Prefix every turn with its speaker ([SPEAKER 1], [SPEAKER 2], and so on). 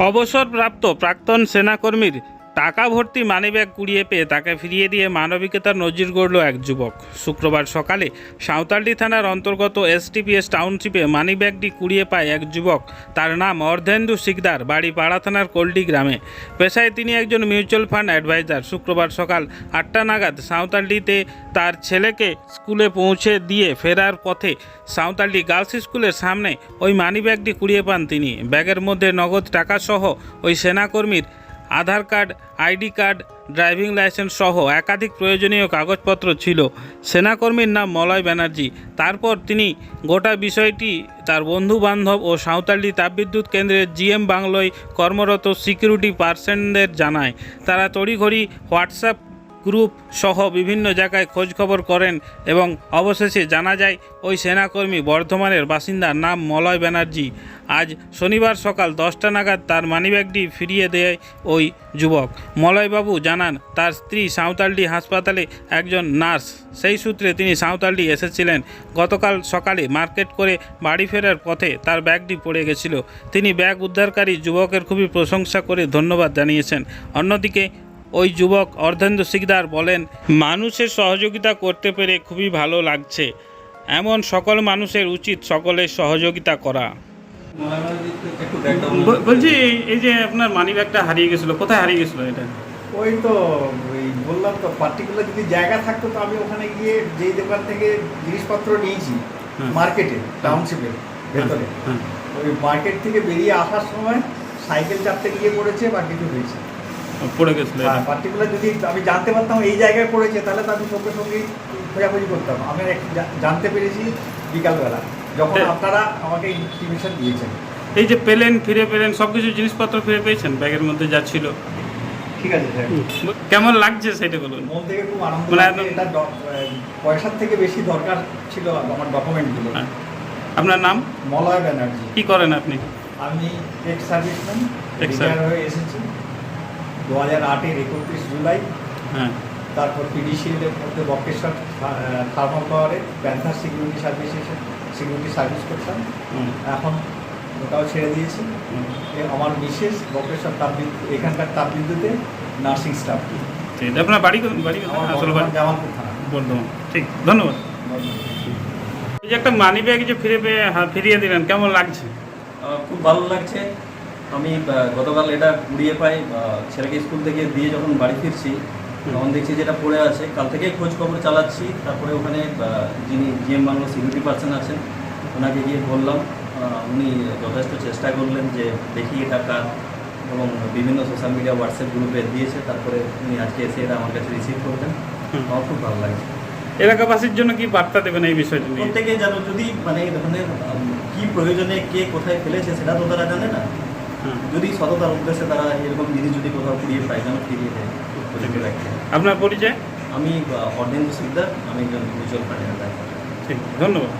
[SPEAKER 1] অবসরপ্রাপ্ত প্রাক্তন সেনাকর্মীর টাকা ভর্তি মানিব্যাগ কুড়িয়ে পেয়ে তাকে ফিরিয়ে দিয়ে মানবিকতার নজির গড়ল এক যুবক। শুক্রবার সকালে সাঁওতালডি থানার অন্তর্গত এসটিপিএস টাউনশিপে মানিব্যাগটি কুড়িয়ে পায় এক যুবক। তার নাম অর্ধেন্দু শিকদার, বাড়ি পাড়া থানার কোল্ডি গ্রামে। পেশায় তিনি একজন মিউচুয়াল ফান্ড অ্যাডভাইজার শুক্রবার সকাল আটটা নাগাদ সাঁওতালডিতে তার ছেলেকে স্কুলে পৌঁছে দিয়ে ফেরার পথে সাঁওতালডি গার্লস স্কুলের সামনে ওই মানিব্যাগটি কুড়িয়ে পান তিনি। ব্যাগের মধ্যে নগদ টাকাসহ ওই সেনাকর্মীর Aadhaar card, ID card, driving licence সহ একাধিক প্রয়োজনীয় কাগজপত্র ছিল। সেনাকর্মীর নাম মলয় ব্যানার্জি। তারপর তিনি গোটা বিষয়টি তার বন্ধু বান্ধব ও সাঁওতালি তাপবিদ্যুৎ কেন্দ্রের জিএম বাংলোয় কর্মরত সিকিউরিটি পার্সনদের জানায়। তারা তড়িঘড়ি হোয়াটসঅ্যাপ গ্রুপ সহ বিভিন্ন জায়গায় খোঁজখবর করেন এবং অবশেষে জানা যায়, ওই সেনাকর্মী বর্ধমানের বাসিন্দার নাম মলয় ব্যানার্জি। আজ শনিবার সকাল দশটা নাগাদ তার মানিব্যাগটি ফিরিয়ে দেয় ওই যুবক। মলয়বাবু জানান, তার স্ত্রী সাঁওতালডি হাসপাতালে একজন নার্স। সেই সূত্রে তিনি সাঁওতালডি এসেছিলেন। গতকাল সকালে মার্কেট করে বাড়ি ফেরার পথে তার ব্যাগটি পড়ে গেছিল। তিনি ব্যাগ উদ্ধারকারী যুবকের খুবই প্রশংসা করে ধন্যবাদ জানিয়েছেন। অন্যদিকে ওই যুবক অর্ধেন্দ্র সিকদার বলেন, মানুষের সহযোগিতা করতে পেরে খুবই ভালো লাগছে। এমন সকল মানুষের উচিত সকলের সহযোগিতা করা। বলছি এই যে আপনার মানি ব্যাগটা হারিয়ে গেছিল কোথায় হারিয়ে গেছিল এটা?
[SPEAKER 2] ওই তো ওই বললাম তো পার্টিকুলার যদি জায়গা থাকতো তো আমি ওখানে গিয়ে যেই দোকান থেকে জিনিসপত্র নিয়েছি মার্কেটে টাউনশিপের ভেতরে।
[SPEAKER 1] হ্যাঁ,
[SPEAKER 2] ওই মার্কেট থেকে বেরিয়ে আসার সময় সাইকেল চাপতে গিয়ে পড়েছে বা কিছু হয়েছে।
[SPEAKER 1] হ্যাঁ, পড়ে গেছিল।
[SPEAKER 2] পার্টিকুলার যদি আমি জানতে পারতাম এই জায়গায় পড়েছে তাহলে তো আমি সঙ্গে সঙ্গে খোঁজাখুঁজি করতাম। আমি জানতে পেরেছি বিকালবেলা। যখন। আপনারা আমাকে ইনফরমেশন দিয়েছেন।
[SPEAKER 1] এই যে পেলেন ফিরে পেলেন সব কিছু জিনিসপত্র ফিরে পেয়েছেন ব্যাগের মধ্যে যা ছিল?
[SPEAKER 2] ঠিক আছে স্যার।
[SPEAKER 1] কেমন লাগছে সেটা বলুন?
[SPEAKER 2] মন থেকে খুব আনন্দ
[SPEAKER 1] মানে
[SPEAKER 2] লাগছে। এটা পয়সার থেকে বেশি দরকার ছিল আমার ডকুমেন্টগুলো
[SPEAKER 1] হ্যাঁ। আপনার নাম?
[SPEAKER 2] মলয় ব্যানার্জি।
[SPEAKER 1] কি করেন আপনি?
[SPEAKER 2] আমি এক্স সার্ভিসম্যান রিটায়ার হয়ে এসেছি। দু হাজার আটের একত্রিশ জুলাই।
[SPEAKER 1] হ্যাঁ।
[SPEAKER 2] তারপর পিডিসিএলের মধ্যে বক্রেশ্বর থার্মাল পাওয়ারে Panther security services security service করতাম।
[SPEAKER 1] হুম,
[SPEAKER 2] এখন ওটাও ছেড়ে দিয়েছি। আমার বিশেষ বক্রেশ্বর তাপবিদ্যুৎ এখানকার তাপবিদ্যুতে নার্সিং স্টাফ
[SPEAKER 1] ঠিক আছে। আপনার বাড়ি? বাড়ি
[SPEAKER 2] জামালপুর থানা।
[SPEAKER 1] বর্ধমান। ঠিক ধন্যবাদ। এই যে একটা মানি ব্যাগ যে ফিরে পেয়ে হ্যাঁ, ফিরিয়ে দিলেন কেমন লাগছে?
[SPEAKER 3] খুব ভালো লাগছে। আমি গতকাল এটা কুড়িয়ে পাই ছেলেকে স্কুল থেকে দিয়ে যখন বাড়ি ফিরছি তখন দেখছি যেটা পড়ে আছে। কাল থেকেই খোঁজ খবর চালাচ্ছি। তারপরে ওখানে যিনি জিএম বাংলো সিকিউরিটি পার্সন আছেন ওনাকে গিয়ে বললাম উনি যথেষ্ট চেষ্টা করলেন যে দেখি এটা কার এবং বিভিন্ন সোশ্যাল মিডিয়া হোয়াটসঅ্যাপ গ্রুপে দিয়েছে। তারপরে উনি আজকে এসে এটা আমার কাছে রিসিভ করতেন
[SPEAKER 1] হুম।
[SPEAKER 3] আমার খুব ভালো লাগছে।
[SPEAKER 1] এলাকাবাসীর জন্য কি বার্তা দেবেন এই বিষয়টি
[SPEAKER 3] প্রত্যেকে যেন যদি মানে এই ধরনের কি প্রয়োজনে কে কোথায় ফেলেছে সেটা তো তারা জানে না। যদি সততার উদ্দেশ্যে তারা এরকম জিনিস যদি কোথাও কুড়িয়ে পায় যেন ফিরিয়ে দেয়
[SPEAKER 1] আপনার পরিচয়?
[SPEAKER 3] আমি অর্ধেন্দ্র সিকদার আমি একজন মিউচুয়াল ফান্ডের
[SPEAKER 1] ঠিক ধন্যবাদ।